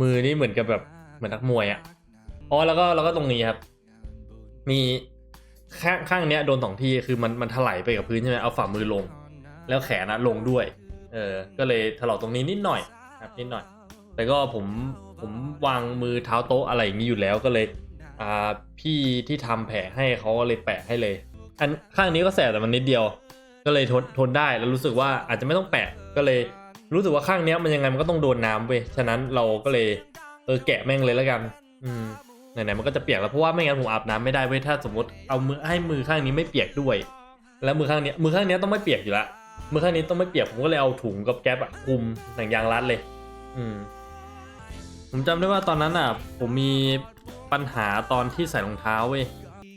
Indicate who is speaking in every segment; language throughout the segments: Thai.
Speaker 1: มือนี่เหมือนกับแบบเหมือนนักมวยอะ่ะอ๋อแล้วก็แล้วก็ตรงนี้ครับ มีข้างข้างเนี้ยโดนสองทีคือมันมันถลายไปกับพื้นใช่ไหมเอาฝ่ามือลง แล้วแขนนะลงด้วย เออ ก็เลยถลอกตรงนี้นิดหน่อยครับนิดหน่อย แต่ก็ผมผมวางมือเท้าโต๊ะอะไรอย่างนี้อยู่แล้วก็เลยอ่าพี่ที่ทำแผลให้เขาก็เลยแปะให้เลย อันข้างนี้ก็แสบแต่มันนิดเดียว ก็เลยทนทนได้แล้วรู้สึกว่าอาจจะไม่ต้องแปะก็เลย รู้สึกว่าข้างเนี้ยมันยังไงมันก็ต้องโดนน้ำเว้ย ฉะนั้นเราก็เลยเออแกะแม่งเลยแล้วกัน อืมไหนๆมันก็จะเปียกแล้วเพราะว่าไม่งั้นผมอาบน้ำไม่ได้เว้ยถ้าสมมติเอามือให้มือข้างนี้ไม่เปียกด้วย แล้วมือข้างเนี้ยมือข้างเนี้ยต้องไม่เปียกอยู่ละมือข้างนี้ต้องไม่เปียกผมก็เลยเอาถุงกับแก๊ปอะคลุมหนังยางรัดเลย อืม ผมจำได้ว่าตอนนั้นอะ ผมมีปัญหาตอนที่ใส่รองเท้าเว้ย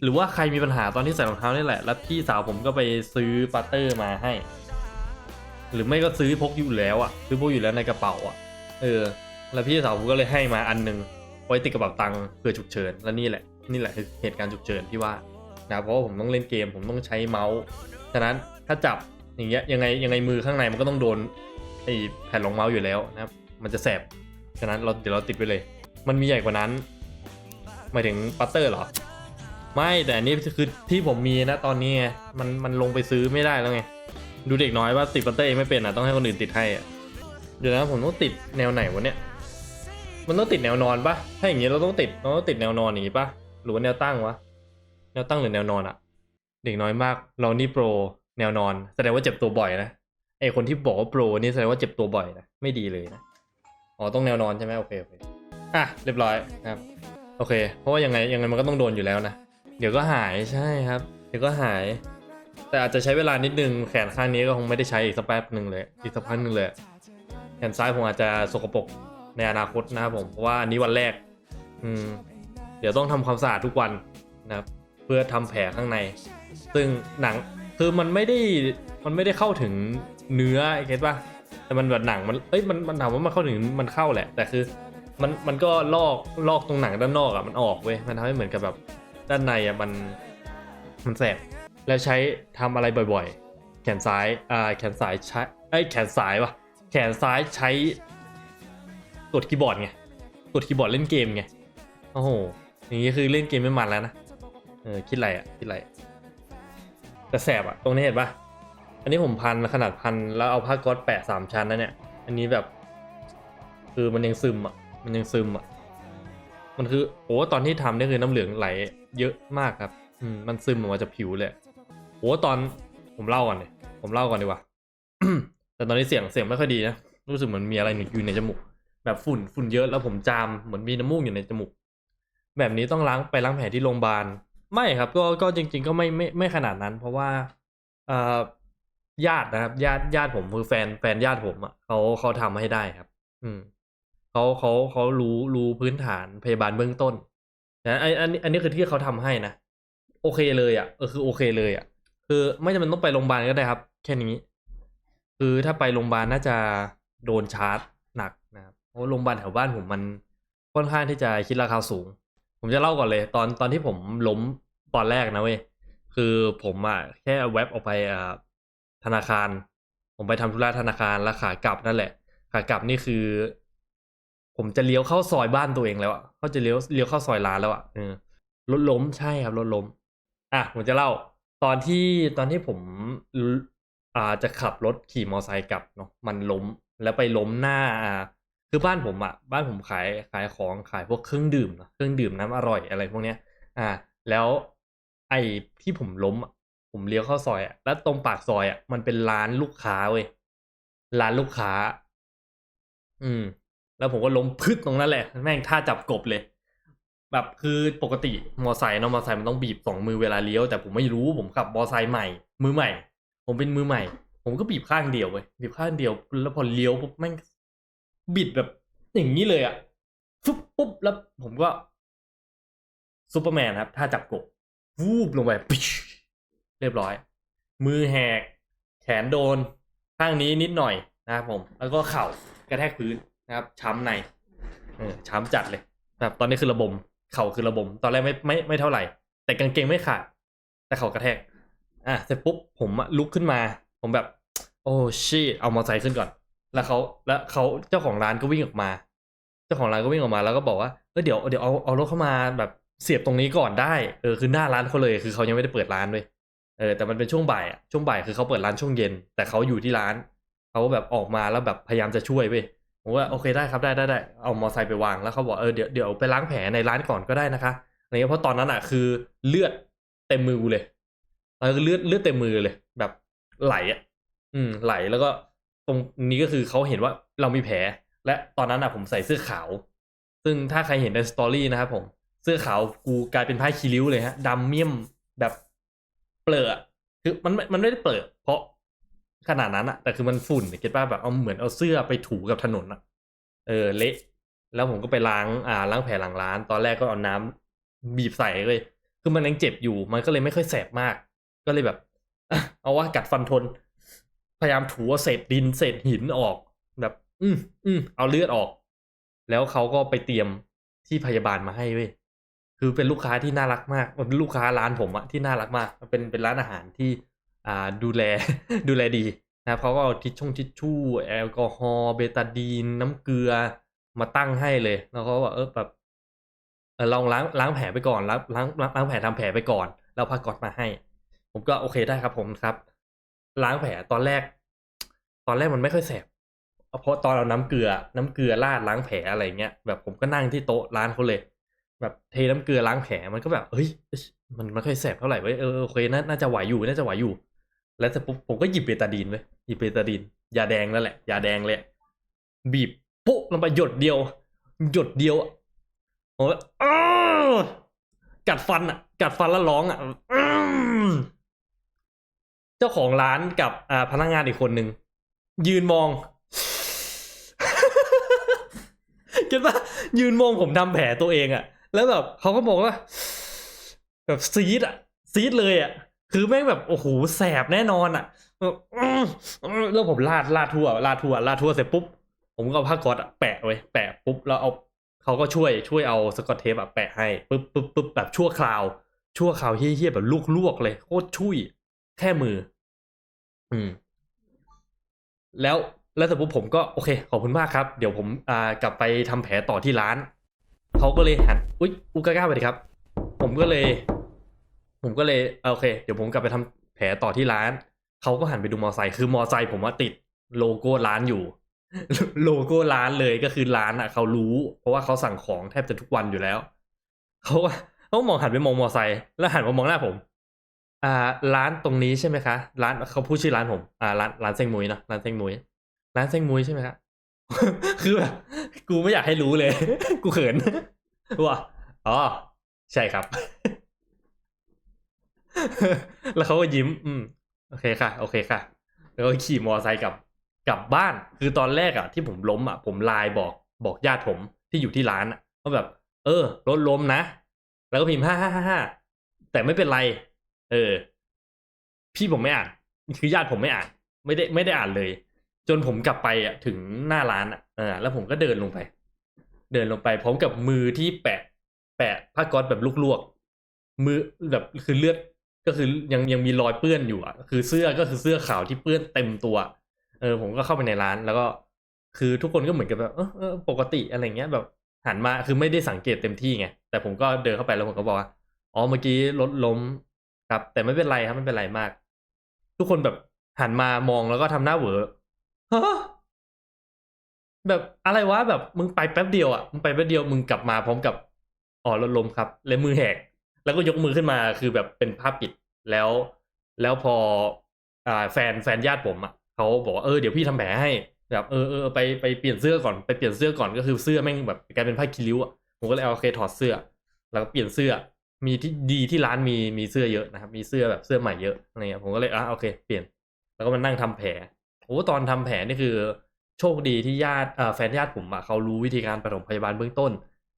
Speaker 1: หรือว่าใครมีปัญหาตอนที่ใส่รองเท้านี่แหละ แล้วพี่สาวผมก็ไปซื้อปัตเตอร์มาให้ หรือไม่ก็ซื้อพกอยู่แล้วอะซื้อพกอยู่แล้วในกระเป๋าอะเออ แล้วพี่สาวผมก็เลยให้มาอันหนึงไว้ติดกระเป๋าตังค์เผื่อฉุกเฉินแล้วนี่แหละนี่แหละคือเหตุการณ์ฉุกเฉินที่ว่านะเพราะว่าผมต้องเล่นเกมผมต้องใช้เมาส์ฉะนั้นถ้าจับอย่างเงี้ยยังไงยังไงมือข้างในมันก็ต้องโดนไอ้แผ่นรองเมาส์อยู่แล้วนะครับมันจะแสบฉะนั้นเราเดี๋ยวเราติดไปเลย มันมีใหญ่กว่านั้นหมายถึงปัตเตอร์เหรอ ไม่แต่อันนี้คือที่ผมมีนะตอนนี้ไงมันมันลงไปซื้อไม่ได้แล้วไง ดูเด็กน้อยว่าติดปัตเตอร์เองไม่เป็นอะต้องให้คนอื่นติดให้อะเดี๋ยวนะผมต้องติดแนวไหนวะเนี่ยมันต้องติดแนวนอนปะถ้าอย่างงี้เราต้องติดเราต้องติดแนวนอนอย่างงี้ปะหรือว่าแนวตั้งวะแนวตั้งหรือแนวนอนอะเด็กน้อยมากเรานี่โปรแนวนอน แสดงว่าเจ็บตัวบ่อยนะไอคนที่บอกว่าโปรนี่แสดงว่าเจ็บตัวบ่อยนะไม่ดีเลยนะอ๋อต้องแนวนอนใช่ไหมโอเคโอเคอะเรียบร้อยครับ โอเค เพราะว่ายังไงยังไงมันก็ต้องโดนอยู่แล้วนะเดี๋ยวก็หายใช่ครับ เดี๋ยวก็หาย แต่อาจจะใช้เวลานิดนึงแขนข้างนี้ก็คงไม่ได้ใช้อีกสักแป๊บหนึ่งเลยอีกสักพักหนึ่งเลยแขนซ้ายผมอาจจะสกปรกในอนาคตนะครับผมเพราะว่าอันนี้วันแรก อืม เดี๋ยวต้องทำความสะอาดทุกวันนะครับ เพื่อทำแผลข้างใน ซึ่งหนังคือมันไม่ได้มันไม่ได้เข้าถึงเนื้อเก็ตป่ะแต่มันแบบหนังมันเอ้ยมันมันถามว่ามันเข้าถึงมันเข้าแหละ แต่คือมันมันก็ลอกลอกตรงหนังด้านนอกอะมันออกเว้ยมันทำให้เหมือนกับแบบด้านในอะมันมันแสบ แล้วใช้ทำอะไรบ่อยๆ แขนซ้ายอ่าแขนซ้ายใช้ไอ้ยแขนซ้ายวะแขนซ้ายใช้กดคีย์บอร์ดไงกดคีย์บอร์ดเล่นเกมไงโอ้โหอย่างนี้คือเล่นเกมไม่มันแล้วนะเออคิดไรอะคิดไรแต่แสบอะตรงนี้เห็นปะอันนี้ผมพันขนาดพันแล้วเอาผ้าก๊อตแปะสามชั้นนะเนี่ยอันนี้แบบ คือมันยังซึมอะมันยังซึมอะมันคือโอ้ตอนที่ทำนี่คือน้ำเหลืองไหล เยอะมากครับ อืมมันซึมออกมาจากผิวเลย โอ้ตอนผมเล่าก่อนเลยผมเล่าก่อนดีกว่า แต่ตอนนี้เสียงเสียงไม่ค่อยดีนะรู้สึกเหมือนมีอะไรอยู่ในจมูก แบบฝุ่นฝุ่นเยอะแล้วผมจามเหมือนมีน้ำมูกอยู่ในจมูก แบบนี้ต้องล้างไปล้างแผลที่โรงพยาบาลไม่ครับ ก็ก็จริง ๆ ก็ไม่ไม่ไม่ขนาดนั้น เพราะว่าเอ่อญาตินะครับญาติญาติผมคือแฟนแฟนญาติผมอะเขาเขาทำให้ได้ครับ อืมเขาเขาเขารู้รู้พื้นฐานพยาบาลเบื้องต้นนะอันอันนี้อันนี้คือที่เขาทำให้นะโอเคเลยอะเออคือโอเคเลยอะ คือไม่จำเป็นต้องไปโรงพยาบาลก็ได้ครับ แค่นี้ คือถ้าไปโรงพยาบาลน่าจะโดนชาร์จหนักนะครับเพราะโรงพยาบาลแถวบ้านผมมันค่อนข้างที่จะคิดราคาสูง ผมจะเล่าก่อนเลย ตอนตอนที่ผมล้มตอนแรกนะเว้ยคือผมอะแค่แว็บออกไปอ่าธนาคาร ผมไปทำธุระธนาคารแล้วขากลับนั่นแหละ ขากลับนี่คือ ผมจะเลี้ยวเข้าซอยบ้านตัวเองแล้วอะเขาจะเลี้ยวเลี้ยวเข้าซอยร้านแล้วอะเออรถล้มใช่ครับรถล้ม อะผมจะเล่า ตอนที่ตอนที่ผมอ่าจะขับรถขี่มอเตอร์ไซค์กลับเนาะมันล้มแล้วไปล้มหน้า คือบ้านผมอะบ้านผมขายขายของขายพวกเครื่องดื่มเนอะเครื่องดื่มน้ำอร่อยอะไรพวกเนี้ย อ่า แล้วไอ้ที่ผมล้มผมเลี้ยวเข้าซอยอะแล้วตรงปากซอยอะมันเป็นร้านลูกค้าเว้ยร้านลูกค้า อืม แล้วผมก็ล้มพึดตรงนั้นแหละ แม่งท่าจับกบเลย แบบคือปกติมอไซค์เนาะมอไซค์มันต้องบีบสองมือเวลาเลี้ยวแต่ผมไม่รู้ผมขับมอไซค์ใหม่ มือใหม่ ผมเป็นมือใหม่ ผมก็บีบข้างเดียวเว้ยบีบข้างเดียว แล้วพอเลี้ยวปุ๊บแม่งบิดแบบอย่างนี้เลยอะฟุบปุ๊บแล้วผมก็ซูเปอร์แมนครับ ถ้าจับกบวูบลงไปปิชเรียบร้อย มือแหก แขนโดน ข้างนี้นิดหน่อยนะครับผม แล้วก็เข่ากระแทกพื้นนะครับ ช้ำในเออช้ำจัดเลยแบบตอนนี้คือระบม เข่าคือระบม ตอนแรกไม่ไม่ไม่เท่าไหร่ แต่กางเกงไม่ขาด แต่เข่ากระแทก อะเสร็จปุ๊บผมลุกขึ้นมา ผมแบบ โอ้ชีเอามอเตอร์ไซค์ขึ้นก่อน แล้วเขาแล้วเขาเจ้าของร้านก็วิ่งออกมาเจ้าจ้าของร้านก็วิ่งออกมาแล้วก็บอกว่าเออเดี๋ยวเดี๋ยวเอาเอารถเข้ามาแบบเสียบตรงนี้ก่อนได้เออคือหน้าร้านเขาเลยคือเขายังไม่ได้เปิดร้านด้วยเออแต่มันเป็นช่วงบ่ายอะช่วงบ่ายคือเขาเปิดร้านช่วงเย็น แต่เขาอยู่ที่ร้านเขาแบบออกมาแล้วแบบพยายามจะช่วยเว้ย ผมว่าโอเคได้ครับได้ได้ได้เอามอไซค์ไปวางแล้วเขาบอกเออเดี๋ยวเดี๋ยวไปล้างแผลในร้านก่อนก็ได้นะคะอะไรเงี้ยเพราะตอนนั้นอะคือเลือดเต็มมือกูเลยเออเลือดเลือดเต็มมือเลย แบบไหลอะ อืม ไหลแล้วก็ตรงนี้ก็คือเขาเห็นว่าเรามีแผล และตอนนั้นอะผมใส่เสื้อขาว ซึ่งถ้าใครเห็นในสตอรี่นะครับผมเสื้อขาวกูกลายเป็นผ้าคีริ้วเลยฮะดำเมี่ยมแบบเปลือะคือมันไม่มันไม่ได้เปลือะเพราะ ขนาดนั้นอะแต่คือมันฝุ่นเก็ตป่ะแบบเอาเหมือนเอาเสื้อไปถูกับถนนอะเออเละแล้วผมก็ไปล้างอ่าล้างแผลหลังร้าน ตอนแรกก็เอาน้ำบีบใส่เลย คือมันยังเจ็บอยู่ มันก็เลยไม่ค่อยแสบมาก ก็เลยแบบเอาว่ากัดฟันทน พยายามถูเอาเศษดินเศษหินออกแบบ อืมอืมเอาเลือดออก แล้วเขาก็ไปเตรียมที่พยาบาลมาให้เว้ยคือเป็นลูกค้าที่น่ารักมาก มันเป็นลูกค้าร้านผมอะที่น่ารักมาก มันเป็นเป็นร้านอาหารที่ อ่าดูแลดูแลดีนะครับเขาก็เอาทิชช่งทิชชู่แอลกอฮอล์เบตาดีนน้ำเกลือมาตั้งให้เลย แล้วเขาก็บอกเออแบบเออลองล้างล้างแผลไปก่อนล้างล้างล้างแผลทำแผลไปก่อนแล้วพากอตมาให้ ผมก็โอเคได้ครับผมครับ ล้างแผลตอนแรก ตอนแรกมันไม่ค่อยแสบเพราะตอนเราน้ำเกลือ น้ำเกลือราดล้างแผลอะไรเงี้ยแบบผมก็นั่งที่โต๊ะร้านเขาเลย แบบเทน้ำเกลือล้างแผลมันก็แบบเฮ้ย มันไม่ค่อยแสบเท่าไหร่เว้ยเออโอเคน่าจะไหวอยู่น่าจะไหวอยู่ แล้วเสร็จปุ๊บผมก็หยิบเบตาดีนเว้หยิบเบตาดีนยาแดงนั่นแหละยาแดงเลยบีบปุ๊บลงไปหยดเดียว หยดเดียวผมก็อ้ากัดฟันอะ กัดฟันแล้วร้องอะเจ้าของร้านกับอ่าพนักงานอีกคนหนึ่งยืนมองเก็ตปะยืนมองผมทำแผลตัวเองอะ แล้วแบบเขาก็บอกว่า แบบซีดอะ ซีดเลยอะ คือแม่งแบบโอ้โหแสบแน่นอนอะแล้วผมลาดลาดทั่วลาดทั่วลาดทั่วเสร็จปุ๊บผมก็เอาผ้าก๊อตอะแปะไว้แปะปุ๊บแล้วเอาเขาก็ช่วยช่วยเอาสกอตเทปอะแปะให้ปุ๊บปุ๊บปุ๊บแบบชั่วคราว ชั่วคราวเฮี้ยๆแบบลวกๆเลยโคตรช่วยแค่มือ อืม แล้วแล้วเสร็จปุ๊บผมก็โอเค ขอบคุณมากครับ เดี๋ยวผมอ่ากลับไปทำแผลต่อที่ร้านเขาก็เลยหันอุ๊ยอุกาก้าไปดิครับ ผมก็เลย ผมก็เลยโอเค เดี๋ยวผมกลับไปทำแผลต่อที่ร้าน เขาก็หันไปดูมอไซค์คือมอไซค์ผมว่าติดโลโก้ร้านอยู่ โลโก้ร้านเลยก็คือร้านอะ เขารู้ เพราะว่าเขาสั่งของแทบจะทุกวันอยู่แล้วเขาเขามองหันไปมองมอไซค์แล้วหันมามองหน้าผม อ่า ร้านตรงนี้ใช่ไหมคะร้านเขาพูดชื่อร้านผม อ่าร้านร้านเซงมุยนะร้านเซงมุยร้านเซงมุยใช่ไหมครับคือแบบกูไม่อยากให้รู้เลย กูเขินว่าอ๋อใช่ครับ แล้วเขาก็ยิ้ม อืมโอเคค่ะ โอเคค่ะ แล้วก็ขี่มอไซค์กลับกลับบ้าน คือตอนแรกอะที่ผมล้มอะผมไลน์บอกบอกญาติผมที่อยู่ที่ร้านอะว่าแบบ เออรถล้มนะ แล้วก็พิมพ์ห้าห้าห้าห้าแต่ไม่เป็นไร เออ พี่ผมไม่อ่าน คือญาติผมไม่อ่าน ไม่ได้ไม่ได้อ่านเลย จนผมกลับไปอะถึงหน้าร้านอะเออแล้วผมก็เดินลงไป เดินลงไปพร้อมกับมือที่แปะ แปะผ้าก๊อซแบบลวกๆมือแบบคือเลือด ก็คือยังยังมีรอยเปื้อนอยู่อะคือเสื้อก็คือเสื้อขาวที่เปื้อนเต็มตัว เออ ผมก็เข้าไปในร้านแล้วก็ คือทุกคนก็เหมือนกับแบบเออปกติอะไรเงี้ยแบบหันมาคือไม่ได้สังเกตเต็มที่ไงแต่ผมก็เดินเข้าไปแล้วผมก็บอกว่าอ๋อเมื่อกี้รถล้มครับ แต่ไม่เป็นไรครับไม่เป็นไรมาก ทุกคนแบบหันมามองแล้วก็ทำหน้าเหวอฮะแบบอะไรวะแบบมึงไปแป๊บเดียวอะมึงไปแป๊บเดียวมึงกลับมาพร้อมกับอ๋อรถล้มครับ และมือแหก แล้วก็ยกมือขึ้นมาคือแบบเป็นภาพปิดแล้ว แล้วพออ่าแฟนแฟนญาติผมอะเขาบอกว่าเออเดี๋ยวพี่ทำแผลให้แบบเออเออไปไปเปลี่ยนเสื้อก่อนไปเปลี่ยนเสื้อก่อนก็คือเสื้อแม่งแบบกลายเป็นผ้าคีริ้วอะผมก็เลยเอาโอเคถอดเสื้อ แล้วก็เปลี่ยนเสื้อมีที่ดีที่ร้านมีมีเสื้อเยอะนะครับ มีเสื้อแบบเสื้อใหม่เยอะอะไรเงี้ยผมก็เลยอะโอเค เปลี่ยน แล้วก็มานั่งทำแผลโอ้ตอนทำแผลนี่คือโชคดีที่ญาติแฟนญาติผมอะเขารู้วิธีการปฐมพยาบาลเบื้องต้น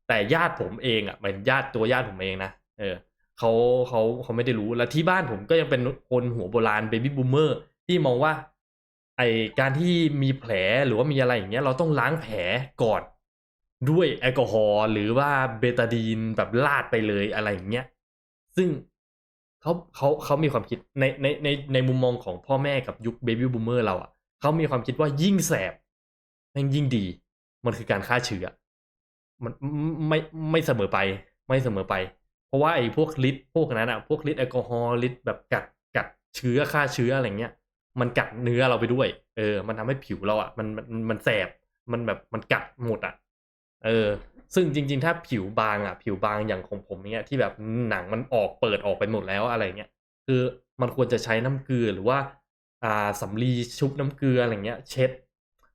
Speaker 1: แต่ญาติผมเองอะหมายถึงญาติตัวญาติผมเองนะ เออเขาเขาเขาไม่ได้รู้และที่บ้านผมก็ยังเป็นคนหัวโบราณเบบี้บูมเมอร์ที่มองว่า ไอการที่มีแผลหรือว่ามีอะไรอย่างเงี้ย เราต้องล้างแผลก่อนด้วยแอลกอฮอล์หรือว่าเบตาดีนแบบลาดไปเลยอะไรอย่างเงี้ยซึ่งเขาเขาเขามีความคิดในในในในมุมมองของพ่อแม่กับยุคเบบี้บูมเมอร์เราอะเขามีความคิดว่ายิ่งแสบแม่งยิ่งดี มันคือการฆ่าเชื้อมันไม่ไม่เสมอไป ไม่เสมอไป ราะว่าไอ้พวกฤทธิ์พวกนั้นอะพวกฤทธิ์แอลกอฮอล์ฤทธิ์แบบกัดกัดเชื้อฆ่าเชื้ออะไรเงี้ย มันกัดเนื้อเราไปด้วย เออ มันทำให้ผิวเราอะมันมันมันแสบมันแบบมันกัดหมดอะเออ ซึ่งจริง ๆ ถ้าผิวบางอะผิวบางอย่างของผมเนี้ยที่แบบหนังมันออกเปิดออกไปหมดแล้วอะไรเงี้ยคือมันควรจะใช้น้ำเกลือหรือว่า อ่าสำลีชุบน้ำเกลืออะไรเงี้ย เช็ด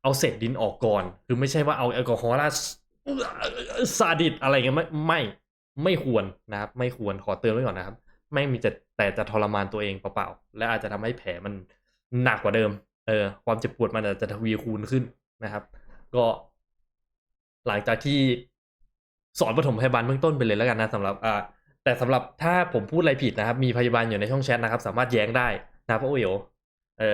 Speaker 1: เอาเศษดินออกก่อน คือไม่ใช่ว่าเอาแอลกอฮอล์ราดซาดิสอะไรเงี้ยไม่ไม่ ไม่ควรนะครับ ไม่ควรขอเตือนไว้ก่อนนะครับ ไม่มีจะแต่จะทรมานตัวเองเปล่าๆและอาจจะทำให้แผลมันหนักกว่าเดิม เออ ความเจ็บปวดมันอาจจะทวีคูณขึ้นนะครับ ก็หลังจากที่สอนปฐมพยาบาลเบื้องต้นไปเลยแล้วกันนะสำหรับอ่าแต่สำหรับถ้าผมพูดอะไรผิดนะครับ มีพยาบาลอยู่ในช่องแชทนะครับ สามารถแย้งได้นะครับโอ้ยเออ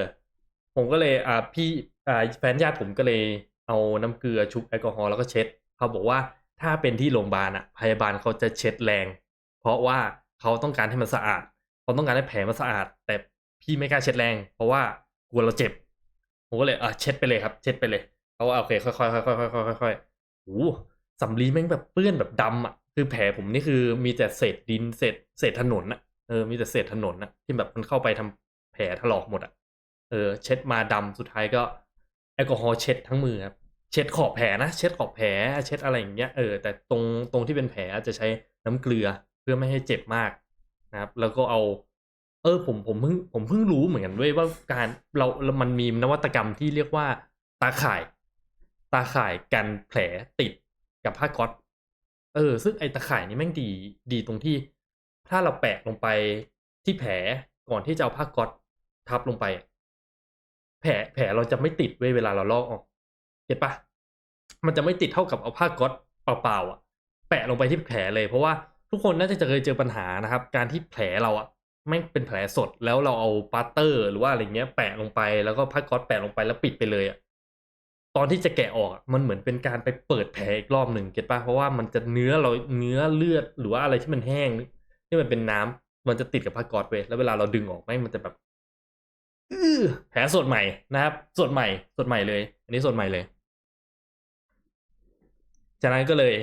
Speaker 1: ผมก็เลยอ่าพี่อ่าแฟนญาติผมก็เลยเอาน้ำเกลือชุบแอลกอฮอล์แล้วก็เช็ดเขาบอกว่า ถ้าเป็นที่โรงพยาบาลอะพยาบาลเขาจะเช็ดแรง เพราะว่าเขาต้องการให้มันสะอาดเขาต้องการให้แผลมันสะอาด แต่พี่ไม่กล้าเช็ดแรง เพราะว่ากลัวเราเจ็บผมก็เลยอะเช็ดไปเลยครับ เช็ดไปเลยเขาว่าโอเคค่อยๆค่อยๆค่อยๆค่อยๆค่อยๆโอ้โหสำลีแม่งแบบเปื้อนแบบดำอะคือแผลผมนี่คือมีแต่เศษดินเศษเศษถนนอะเออมีแต่เศษถนนอะที่แบบมันเข้าไปทำแผลถลอกหมดอะเออ เช็ดมาดำสุดท้ายก็แอลกอฮอล์เช็ดทั้งมือครับ เช็ดขอบแผลนะ เช็ดขอบแผลเช็ดอะไรอย่างเงี้ยเออแต่ตรงตรงที่เป็นแผลจะใช้น้ำเกลือเพื่อไม่ให้เจ็บมากนะครับ แล้วก็เอา เออ ผมผมเพิ่งผมเพิ่งรู้เหมือนกันเว้ยว่าการเรามันมีนวัตกรรมที่เรียกว่า ตาข่าย ตาข่ายกันแผลติดกับผ้าก๊อตเออ ซึ่งไอ้ตาข่ายนี่แม่งดีดีตรงที่ ถ้าเราแปะลงไปที่แผลก่อนที่จะเอาผ้าก๊อตทับลงไป แผลแผลเราจะไม่ติดเว้ยเวลาเราลอกออก เก็ตปะมันจะไม่ติดเท่ากับเอาผ้าก๊อตเปล่าๆอะแปะลงไปที่แผลเลยเพราะว่าทุกคนน่าจะเคยเจอปัญหานะครับ การที่แผลเราอะไม่เป็นแผลสดแล้วเราเอาปาเตอร์ หรือว่าอะไรเงี้ยแปะลงไปแล้วก็ผ้าก๊อตแปะลงไปแล้วปิดไปเลยอะตอนที่จะแกะออกมันเหมือนเป็นการไปเปิดแผลอีกรอบหนึ่งเก็ตปะเพราะว่ามันจะเนื้อเราเนื้อเลือดหรือว่าอะไรที่มันแห้งที่มันเป็นน้ำมันจะติดกับผ้าก๊อตเว้ยแล้วเวลาเราดึงออกแม่งมันจะแบบแผลสดใหม่นะครับ สดใหม่สดใหม่เลย อันนี้สดใหม่เลย จากนั้นก็เลย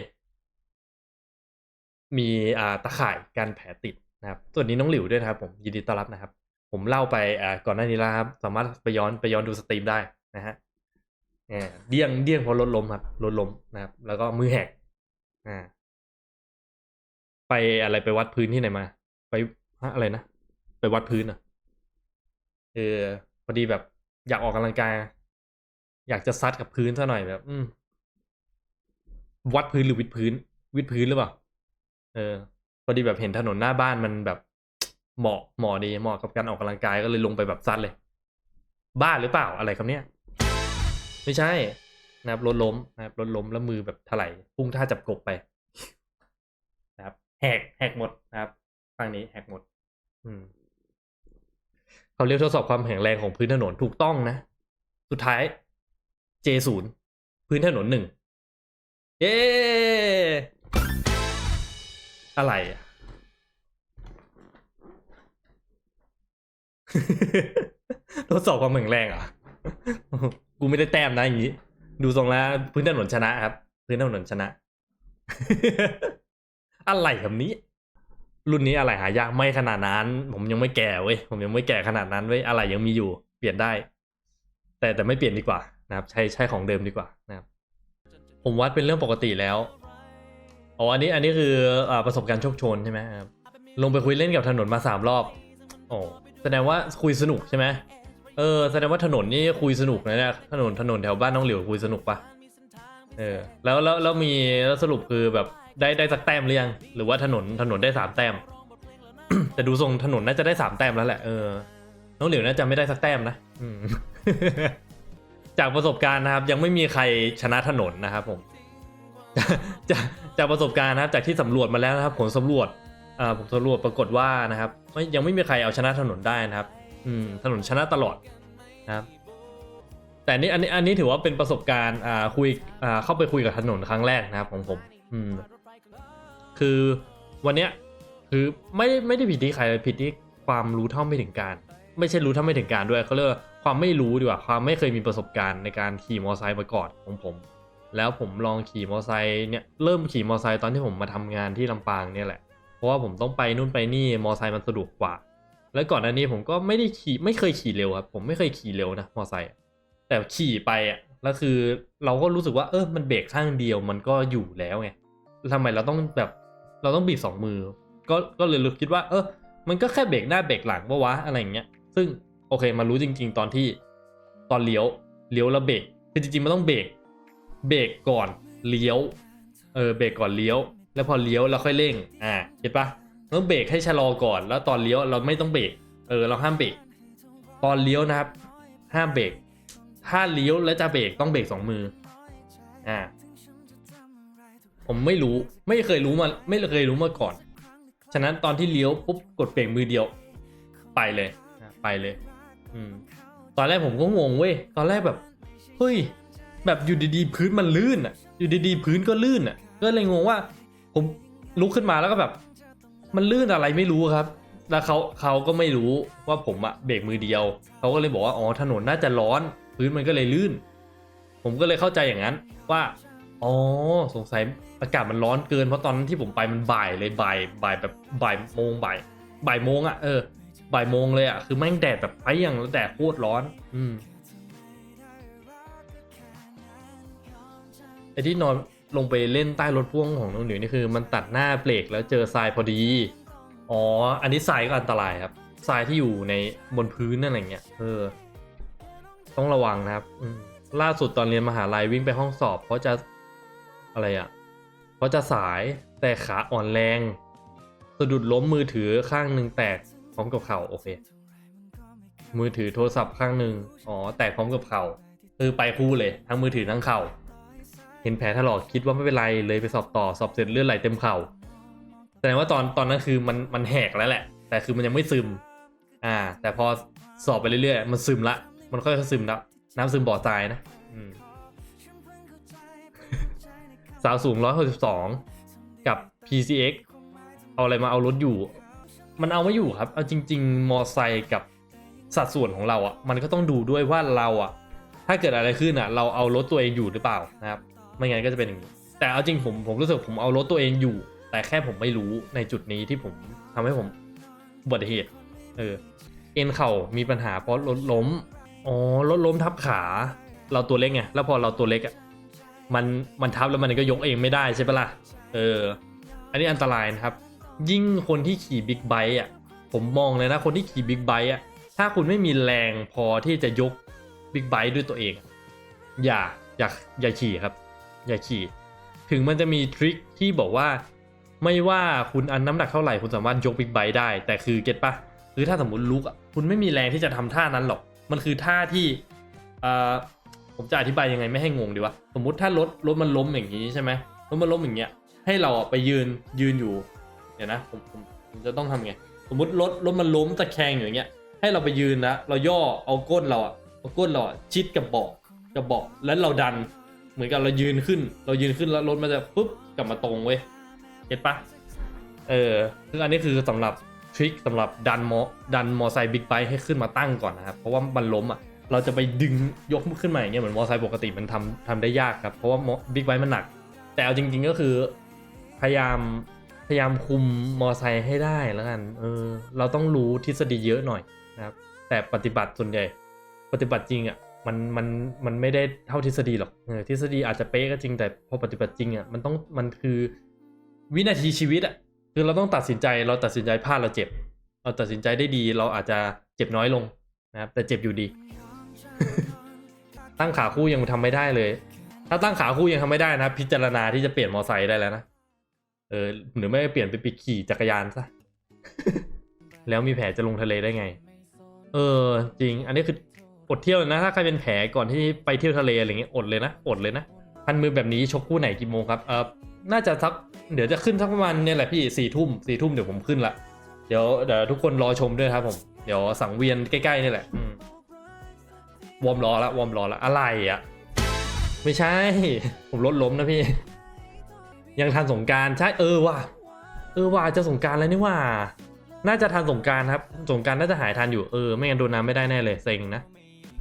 Speaker 1: มีอ่าตะข่ายการแผลติดนะครับ ส่วนนี้น้องหลิวด้วยนะครับ ผมยินดีต้อนรับนะครับ ผมเล่าไปอ่าก่อนหน้านี้แล้วครับ สามารถไปย้อนไปย้อนดูสตรีมได้นะฮะเออเดี้ยงเดี้ยงเพราะรถล้มครับรถล้มนะครับ แล้วก็มือแหกอ่า ไปอะไรไปวัดพื้นที่ไหนมา ไปอะไรนะไปวัดพื้นอะเออพอดีแบบอยากออกกำลังกาย อยากจะซัดกับพื้นซะหน่อยแบบ อืม วัดพื้นหรือวิดพื้น วิดพื้นหรือเปล่า เออ พอดีแบบเห็นถนนหน้าบ้านมันแบบเหมาะเหมาะดีเหมาะกับการออกกำลังกายก็เลยลงไปแบบซัดเลย บ้าหรือเปล่าอะไรครับเนี่ย ไม่ใช่นะครับรถล้มนะครับรถล้มแล้วมือแบบถลายพุ่งท่าจับกบไป นะครับแหกแหกหมดนะครับฝั่งนี้แหกหมด อืมเขาเรียกทดสอบความแข็งแรงของพื้นถนนถูกต้องนะ สุดท้าย J0 พื้นถนนหนึ่ง เย้อะไรอะทดสอบความแข็งแรงอะกูไม่ได้แต้มนะอย่างนี้ ดูทรงแล้วพื้นถนนชนะครับ พื้นถนนชนะ อะไรแบบนี้ รุ่นนี้อะไรหายากไม่ขนาดนั้น ผมยังไม่แก่เว้ย ผมยังไม่แก่ขนาดนั้นเว้ย อะไรยังมีอยู่ เปลี่ยนได้ แต่แต่ไม่เปลี่ยนดีกว่านะครับ ใช้ใช้ของเดิมดีกว่านะครับ ผมวัดเป็นเรื่องปกติแล้วอ๋ออันนี้อันนี้คืออประสบการณ์โชคชนใช่ไหมครับลงไปคุยเล่นกับถนนมาสามรอบโอ้แสดงว่าคุยสนุกใช่ไหมเออแสดงว่าถนนนี่คุยสนุกนะเนี่ยถนนถนนแถวบ้านน้องเหลิวคุยสนุกปะเออแล้วแล้วแล้วมีแล้วสรุปคือแบบได้ได้สักแต้มหรือยังหรือว่าถนนถนนได้สามแต้ม แต่ดูทรงถนนน่าจะได้สามแต้มแล้วแหละเออน้องเหลิวน่าจะไม่ได้สักแต้มนะอืม จากประสบการณ์นะครับ ยังไม่มีใครชนะถนนนะครับผมจากจากประสบการณ์นะครับ จากที่สำรวจมาแล้วนะครับผลสำรวจอ่าผมสำรวจปรากฏว่านะครับไม่ยังไม่มีใครเอาชนะถนนได้นะครับ อืม ถนนชนะตลอดนะครับ แต่นี้อันนี้อันนี้ถือว่าเป็นประสบการณ์อ่าคุยอ่าเข้าไปคุยกับถนนครั้งแรกนะครับของผม อืม คือวันเนี้ยคือไม่ได้ไม่ได้ผิดที่ใครผิดที่ความรู้เท่าไม่ถึงการ ไม่ใช่รู้เท่าไม่ถึงการด้วยเขาเรียกว่า ความไม่รู้ดีกว่าความไม่เคยมีประสบการณ์ในการขี่มอเตอร์ไซค์มาก่อนของผม แล้วผมลองขี่มอเตอร์ไซค์เนี่ยเริ่มขี่มอเตอร์ไซค์ตอนที่ผมมาทำงานที่ลำปางเนี่ยแหละ เพราะว่าผมต้องไปนู่นไปนี่มอเตอร์ไซค์มันสะดวกกว่า แล้วก่อนหน้านี้ผมก็ไม่ได้ขี่ไม่เคยขี่เร็วครับ ผมไม่เคยขี่เร็วนะมอเตอร์ไซค์แต่ขี่ไปอะแล้วคือเราก็รู้สึกว่าเออมันเบรกข้างเดียวมันก็อยู่แล้วไงทำไมเราต้องแบบเราต้องบีบสองมือ ก็ก็เลยรู้คิดว่า เออมันก็แค่เบรกหน้าเบรกหลังปะวะอะไรอย่างเงี้ยซึ่ง โอเคมารู้จริง ๆ ตอนที่ตอนเลี้ยวเลี้ยวแล้วเบรกคือจริงๆมันต้องเบรกเบรกก่อนเลี้ยวเออเบรกก่อนเลี้ยว แล้วพอเลี้ยวแล้วค่อยเร่งอ่าเห็นปะต้องเบรกให้ชะลอก่อน แล้วตอนเลี้ยวเราไม่ต้องเบรกเออเราห้ามเบรกตอนเลี้ยวนะครับ ห้ามเบรกถ้าเลี้ยวแล้วจะเบรกต้องเบรกสองมืออ่าผมไม่รู้ไม่เคยรู้มาไม่เคยรู้มาก่อน ฉะนั้นตอนที่เลี้ยวปุ๊บกดเบรกมือเดียว ไปเลยอะไปเลยอืม ตอนแรกผมก็งงเว้ย ตอนแรกแบบ เฮ้ย แบบอยู่ดีๆ พื้นมันลื่นอะ อยู่ดีๆ พื้นก็ลื่นอะ ก็เลยงงว่า ผมลุกขึ้นมาแล้วก็แบบ มันลื่นอะไรไม่รู้ครับ แล้วเขาเขาก็ไม่รู้ว่าผมอะเบรกมือเดียว เขาก็เลยบอกว่าอ๋อถนนน่าจะร้อน พื้นมันก็เลยลื่น ผมก็เลยเข้าใจอย่างนั้นว่า อ๋อสงสัยอากาศมันร้อนเกินเพราะตอนนั้นที่ผมไปมันบ่ายเลยบ่ายบ่ายแบบบ่ายโมงบ่ายบ่ายโมงอะเออ บ่ายโมงเลยอะ คือแม่งแดดแบบไปอย่างแล้วแดดโคตรร้อน อืมไอ้ที่นอนลงไปเล่นใต้รถพ่วงของน้องหนิวนี่คือมันตัดหน้าเบรกแล้วเจอทรายพอดี อ๋อ อันนี้ทรายก็อันตรายครับทรายที่อยู่ในบนพื้นนั่นอะไรเงี้ย เออ ต้องระวังนะครับอืมล่าสุดตอนเรียนมหาลัยวิ่งไปห้องสอบ เพราะจะอะไรอะ เพราะจะสายแต่ขาอ่อนแรง สะดุดล้มมือถือข้างหนึ่งแตก พร้อมกับเข่าโอเค มือถือโทรศัพท์ข้างหนึ่งอ๋อ แตกพร้อมกับเข่าคือไปคู่เลย ทั้งมือถือทั้งเข่า เห็นแผลถลอกคิดว่าไม่เป็นไรเลยไปสอบต่อสอบเสร็จเลือดไหลเต็มเข่าแสดงว่าตอนตอนนั้นคือมันมันแหกแล้วแหละ แต่คือมันยังไม่ซึม อ่า แต่พอสอบไปเรื่อยๆมันซึมละ มันค่อยๆซึมแล้วน้ำซึมบ่อทรายนะสาวสูง162กับ PCX เอาอะไรมาเอารถอยู่ มันเอาไม่อยู่ครับ เอาจริง ๆ มอไซค์กับสัดส่วนของเราอะ่ะ มันก็ต้องดูด้วยว่าเราอะ่ะ ถ้าเกิดอะไรขึ้นอะ่ะ เราเอารถตัวเองอยู่หรือเปล่านะครับ ไม่งั้นก็จะเป็นอย่างนี้ แต่เอาจริงผมผมรู้สึกผมเอารถตัวเองอยู่ แต่แค่ผมไม่รู้ในจุดนี้ที่ผมทำให้ผมอุบัติเหตุ เออ เอ็นเข่ามีปัญหาเพราะรถล้ม อ๋อ รถล้มทับขา เราตัวเล็กไง แล้วพอเราตัวเล็กอะ่ะ มัน มันทับแล้วมันก็ยกเองไม่ได้ใช่ปะล่ะ เออ อันนี้อันตรายนะครับ ยิ่งคนที่ขี่บิ๊กไบค์อะผมมองเลยนะคนที่ขี่บิ๊กไบค์อะถ้าคุณไม่มีแรงพอที่จะยกบิ๊กไบค์ด้วยตัวเอง อย่าอย่าอย่าขี่ครับ อย่าขี่ ถึงมันจะมีทริคที่บอกว่า ไม่ว่าคุณอันน้ำหนักเท่าไหร่คุณสามารถยกบิ๊กไบค์ได้ แต่คือเก็ตปะคือถ้าสมมติลุกคุณไม่มีแรงที่จะทำท่านั้นหรอก มันคือท่าที่เอ่อผมจะอธิบายยังไงไม่ให้งงดีวะสมมุติถ้ารถรถมันล้มอย่างนี้ใช่ไหมรถมันล้มอย่างเงี้ยให้เราไปยืนยืนอยู่ เดี๋ยวนะผมผมผมจะต้องทำไง สมมติรถรถมันล้มตะแคงอยู่อย่างเงี้ย ให้เราไปยืนนะเราย่อเอาก้นเราอะเอาก้นเราอะชิดกับเบาะกับเบาะแล้วเราดัน เหมือนกับเรายืนขึ้น เรายืนขึ้นแล้วรถมันจะปุ๊บกลับมาตรงเว้ยเก็ตปะเออซึ่งอันนี้คือสำหรับทริคสำหรับดันมอดันมอไซค์บิ๊กไบค์ให้ขึ้นมาตั้งก่อนนะครับเพราะว่ามันล้มอะเราจะไปดึงยกขึ้นมาอย่างเงี้ยเหมือนมอไซค์ปกติมันทำทำได้ยากครับเพราะว่าบิ๊กไบค์มันหนัก แต่เอาจริง ๆก็คือพยายาม พยายามคุมมอไซค์ให้ได้แล้วกัน เออ เราต้องรู้ทฤษฎีเยอะหน่อยนะครับ แต่ปฏิบัติส่วนใหญ่ ปฏิบัติจริงอะมันมันมันไม่ได้เท่าทฤษฎีหรอกเออทฤษฎีอาจจะเป๊ะก็จริงแต่พอปฏิบัติจริงอะมันต้องมันคือวินาทีชีวิตอะคือเราต้องตัดสินใจเราตัดสินใจพลาดเราเจ็บ เราตัดสินใจได้ดี เราอาจจะเจ็บน้อยลงนะครับ แต่เจ็บอยู่ดี ตั้งขาคู่ยังทำไม่ได้เลย ถ้าตั้งขาคู่ยังทำไม่ได้นะ พิจารณาที่จะเปลี่ยนมอไซค์ได้แล้วนะ เออหรือไม่ก็เปลี่ยนไปปีขี่จักรยานซะ แล้วมีแผลจะลงทะเลได้ไง เออ จริง อันนี้คืออดเที่ยวเลยนะ ถ้าใครเป็นแผลก่อนที่ไปเที่ยวทะเลอะไรเงี้ยอดเลยนะ อดเลยนะพันมือแบบนี้ชกคู่ไหนกี่โมงครับ เออน่าจะสัก เดี๋ยวจะขึ้นสักประมาณเนี่ยแหละพี่สี่ทุ่มสี่ทุ่มเดี๋ยวผมขึ้นละ เดี๋ยวเดี๋ยวทุกคนรอชมด้วยครับผม เดี๋ยวสังเวียนใกล้ๆนี่แหละอืมวอร์มรอละวอร์มรอละอะไรอะ ไม่ใช่ ผมรถล้มนะพี่ ยังทันสงการใช่เออว่ะเออว่ะจะสงการแล้วนี่ว่า น่าจะทันสงการครับสงการน่าจะหายทันอยู่เออไม่งั้นโดนน้ำไม่ได้แน่เลยเซ็งนะ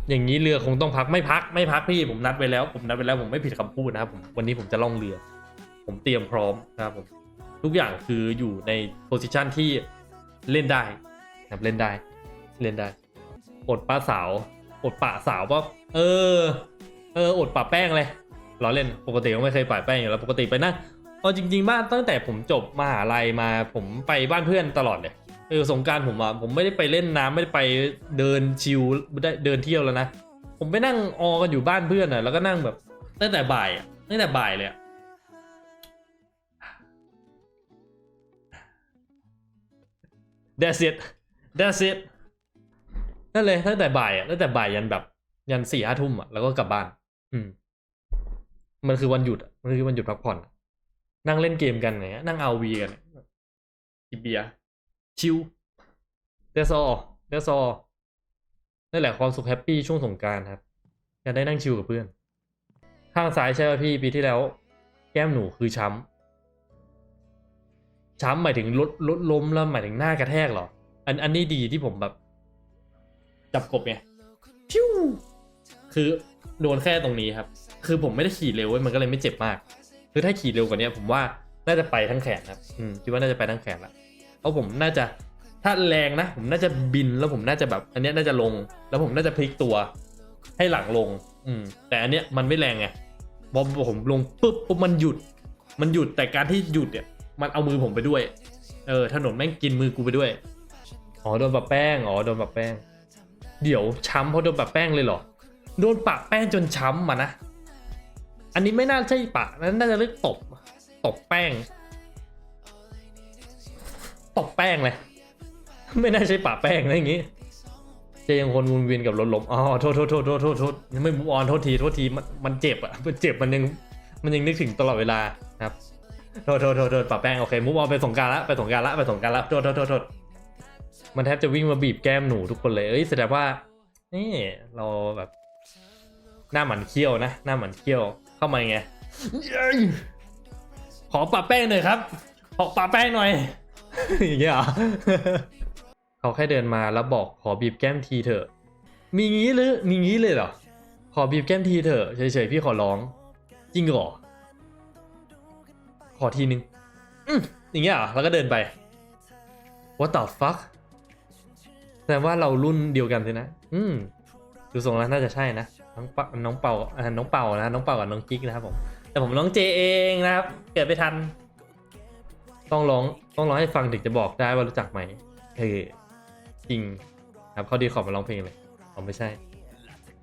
Speaker 1: อย่างนี้เรือคงต้องพักไม่พักไม่พักพี่ผมนัดไว้แล้ว ผมนัดไว้แล้วผมไม่ผิดคำพูดนะครับผมวันนี้ผมจะล่องเรือ ผมเตรียมพร้อมนะครับผมทุกอย่างคืออยู่ในโพสิชันที่เล่นได้ครับเล่นได้ เล่นได้อดป้าสาวอดปะสาวว่าเออ เอออดปะแป้งเลยล้อเล่นปกติก็ไม่เคยปะแป้งอยู่แล้วปกติไปนั่ง เอาจริงๆบ้านตั้งแต่ผมจบมหาลัยมาผมไปบ้านเพื่อนตลอดเลยเออสงการผมอะผมไม่ได้ไปเล่นน้ำไม่ได้ไปเดินชิลไม่ได้เดินเที่ยวแล้วนะผมไปนั่งออกันอยู่บ้านเพื่อนอะแล้วก็นั่งแบบตั้งแต่บ่ายอะตั้งแต่บ่ายเลยอะ That's it That's it นั่นเลยตั้งแต่บ่ายอะตั้งแต่บ่ายยันแบบ ยันสี่ห้าทุ่มอะแล้วก็กลับบ้าน อืม มันคือวันหยุดมันคือวันหยุดพักผ่อนอะ นั่งเล่นเกมกันอย่างเงี้ยนั่งเอาวีกันกินเบียร์ชิล That's all That's all นั่นแหละความสุขแฮปปี้ช่วงสงกรารครับอยากได้นั่งชิลกับเพื่อน ข้างซ้ายใช่ป่ะพี่ปีที่แล้ว แก้มหนูคือช้ำช้ำหมายถึงรถรถล้มแล้วหมายถึงหน้ากระแทกเหรอ อันอันนี้ดีที่ผมแบบ จับกบไงพิ้วคือโดนแค่ตรงนี้ครับ คือผมไม่ได้ขี่เร็วเว้ยมันก็เลยไม่เจ็บมาก คือถ้าขี่เร็วกว่านี้ผมว่าน่าจะไปทั้งแขนครับอืมคิดว่าน่าจะไปทั้งแขนละเพราะผมน่าจะถ้าแรงนะ ผมน่าจะบินแล้วผมน่าจะแบบ อันเนี้ยน่าจะลง แล้วผมน่าจะพลิกตัว ให้หลังลง อืม แต่อันเนี้ยมันไม่แรงไงพอผมลงปุ๊บปุ๊บมันหยุด มันหยุดแต่การที่หยุดเนี่ย มันเอามือผมไปด้วย เออ ถนนแม่งกินมือกูไปด้วยอ๋อโดนปะแป้งอ๋อโดนปะแป้ง เดี๋ยวช้ำเพราะโดนปะแป้งเลยเหรอโดนปะแป้งจนช้ำมานะ อันนี้ไม่น่าใช่ปะนั้นน่าจะเรียกตบ ตบแป้ง ตบแป้งเลย ไม่น่าใช่ปะแป้งนะอย่างงี้เจยังคนวนเวียนกับรถล้ม อ๋อ โทษโทษโทษโทษโทษโทษยังไม่มูออน โทษที โทษที มันมันเจ็บอะ มันเจ็บ มันยัง มันยังนึกถึงตลอดเวลาครับ โทษโทษโทษโทษปะแป้ง โอเค มูออนไปสงกรารละ ไปสงกรารละ ไปสงกรารละ โทษโทษโทษโทษมันแทบจะวิ่งมาบีบแก้มหนูทุกคนเลย เอ้ย แสดงว่า นี่ เราแบบ หน้าหมันเขี้ยวนะ หน้าหมันเขี้ยว เข้ามาไงเย้ยขอปะแป้งหน่อยครับ ขอปะแป้งหน่อย อย่างเงี้ยเหรอเขาแค่เดินมาแล้วบอกขอบีบแก้มทีเถอะ มีงี้หรือ มีงี้เลยเหรอ ขอบีบแก้มทีเถอะเฉยๆพี่ขอร้อง จริงเหรอ ขอทีนึงอืมอย่างเงี้ยเหรอ แล้วก็เดินไป What the fuck แสดงว่าเรารุ่นเดียวกันสินะ อืมดูทรงแล้วน่าจะใช่นะ น้องเปาน้องเป่าน้องเป่านะน้องเป่ากับน้องกิ๊กนะครับผมแต่ผมน้องเจเองนะครับ เกิดไม่ทัน ต้องร้องต้องร้องให้ฟังถึงจะบอกได้ว่ารู้จักไหมเออจริงครับเขาดีขอมาร้องเพลงเลยอ๋อไม่ใช่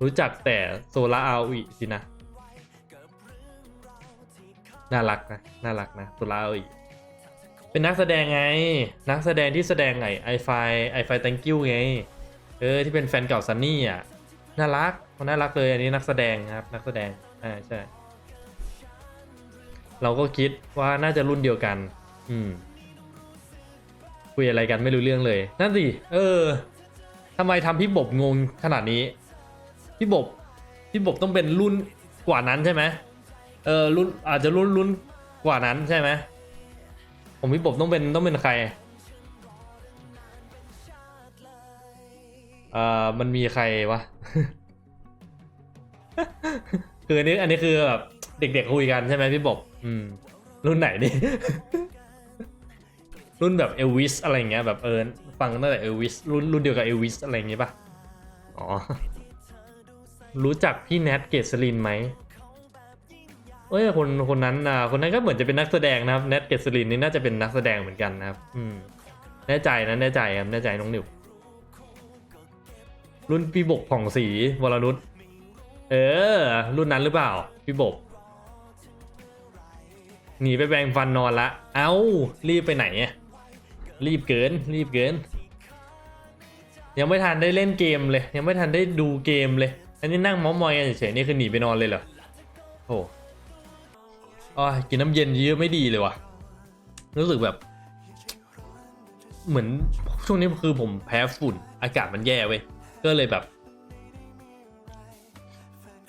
Speaker 1: รู้จักแต่โซล่าอาอีสินะน่ารักนะน่ารักนะโซล่าอาอีเป็นนักแสดงไง นักแสดงที่แสดงไงไอไฟไอไฟ thank you ไง เออที่เป็นแฟนเก่าซันนี่อะน่ารัก เขาน่ารักเลยอันนี้นักแสดงครับ นักแสดงอ่าใช่เราก็คิดว่าน่าจะรุ่นเดียวกัน อืม คุยอะไรกันไม่รู้เรื่องเลย นั่นสิ เออทำไมทำพี่บบงงขนาดนี้ พี่บบพี่บบต้องเป็นรุ่นกว่านั้นใช่ไหมเออรุ่นอาจจะรุ่นรุ่นกว่านั้นใช่ไหมผมพี่บบต้องเป็นต้องเป็นใครเอ่อมันมีใครวะ คืออันนี้อันนี้คือแบบเด็กๆคุยกันใช่ไหมพี่บบอืม รุ่นไหนนี่ รุ่นแบบเอลวิสอะไรอย่างเงี้ยแบบเออฟังตั้งแต่เอลวิสรุ่นรุ่นเดียวกับเอลวิสอะไรอย่างเงี้ยป่ะอ๋อ รู้จักพี่แนทเกษรินไหมเอ้ยคนคนนั้นนะคนนั้นก็เหมือนจะเป็นนักแสดงนะครับแนทเกษรินนี่น่าจะเป็นนักแสดงเหมือนกันนะครับ อืมแน่ใจนะแน่ใจครับแน่ใจน้องหนิวรุ่นพี่บกผ่องศรีวรนุช เออ รุ่นนั้นหรือเปล่า พี่บกหนีไปแปรงฟันนอนละ เอ้า รีบไปไหนอะรีบเกิน รีบเกิน ยังไม่ทันได้เล่นเกมเลย ยังไม่ทันได้ดูเกมเลย อันนี้นั่งมอมอยกันเฉยๆนี่คือหนีไปนอนเลยเหรอโอ้อ้อยกินน้ำเย็นเยอะไม่ดีเลยว่ะ รู้สึกแบบ เหมือนช่วงนี้คือผมแพ้ฝุ่น อากาศมันแย่เว้ย ก็เลยแบบ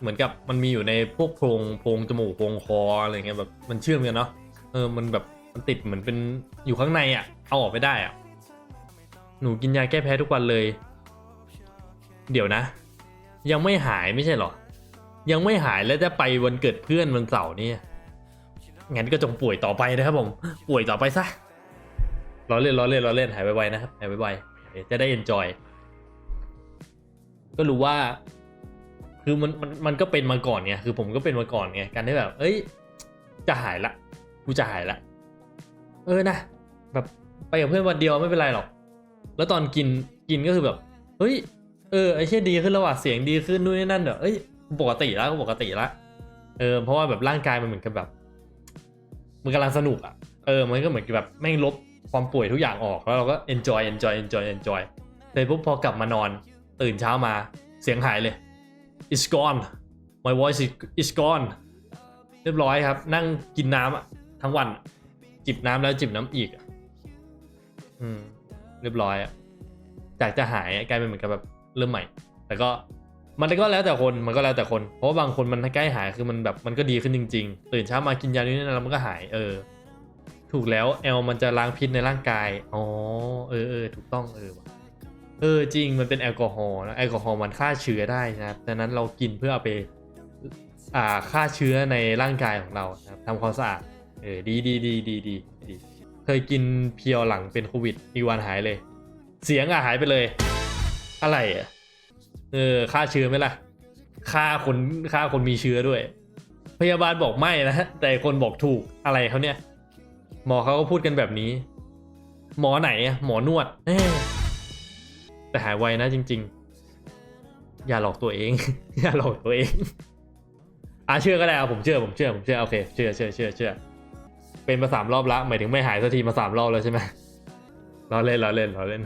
Speaker 1: เหมือนกับมันมีอยู่ในพวกโพรงโพรงจมูกโพรงคออะไรเงี้ยแบบมันเชื่อมกันเนาะเออมันแบบมันติดเหมือนเป็นอยู่ข้างในอะ่ะเอาออกไม่ได้อะ่ะหนูกินยาแก้แพ้ทุกวันเลย เดี๋ยวนะ ยังไม่หายไม่ใช่หรอ ยังไม่หายแล้วจะไปวันเกิดเพื่อนวันเสาร์นี่งั้นก็จงป่วยต่อไปนะครับผม ป่วยต่อไปซะล้อเล่นล้อเล่นล้อเล่นหายไวๆนะครับหายไวๆจะได้เอนจอยก็รู้ว่า คือมันมันมันก็เป็นมาก่อนไงคือผมก็เป็นมาก่อนไงการที่แบบ เอ้ย จะหายละกูจะหายละ เออนะแบบไปกับเพื่อนวันเดียวไม่เป็นไรหรอก แล้วตอนกินกินก็คือแบบ เฮ้ย เออไอ้เชี่ยดีขึ้นแล้วว่ะเสียงดีขึ้นนู่นนี่นั่นเดี๋ยวเอ้ยปกติแล้วก็ปกติละเออเพราะว่าแบบร่างกายมันเหมือนกับแบบมันกำลังสนุกอะเออมันก็เหมือนกับแบบแม่งลบความป่วยทุกอย่างออกแล้วเราก็ enjoy enjoy enjoy enjoy เลยปุ๊บพอกลับมานอน ตื่นเช้ามาเสียงหายเลย it's gone my voice is gone เรียบร้อยครับ นั่งกินน้ำทั้งวัน จิบน้ำแล้วจิบน้ำอีกอืมเรียบร้อยอะจากจะหายกลายเป็นเหมือนกับแบบเริ่มใหม่ แต่ก็มันก็แล้วแต่คนมันก็แล้วแต่คน เพราะว่าบางคนมันใกล้หายคือมันแบบมันก็ดีขึ้นจริงๆตื่นเช้ามากินยานี้นั่นแล้วมันก็หายเออ ถูกแล้วแอลมันจะล้างพิษในร่างกายอ๋อเออเออถูกต้องเออ เออจริงมันเป็นแอลกอฮอล์นะแอลกอฮอล์มันฆ่าเชื้อได้นะครับดังนั้นเรากินเพื่อเอาไปอ่าฆ่าเชื้อในร่างกายของเรานะครับทำความสะอาดเออดีดีดีดีดีดีเคยกินเพียวหลังเป็นโควิดอีวันหายเลย เสียงอะหายไปเลย อะไรอะเออฆ่าเชื้อไหมล่ะฆ่าคนฆ่าคนมีเชื้อด้วย พยาบาลบอกไม่นะแต่คนบอกถูกอะไรเขาเนี่ย หมอเขาก็พูดกันแบบนี้ หมอไหนอะหมอนวดเอ แต่หายไวนะจริง ๆ อย่าหลอกตัวเอง อย่าหลอกตัวเองอะเชื่อก็ได้เอาผมเชื่อผมเชื่อผมเชื่อโอเคเชื่อเชื่อเชื่อเชื่อเป็นมาสามรอบละหมายถึงไม่หายสักทีมาสามรอบแล้วใช่ไหมเราเล่นเราเล่นเราเล่น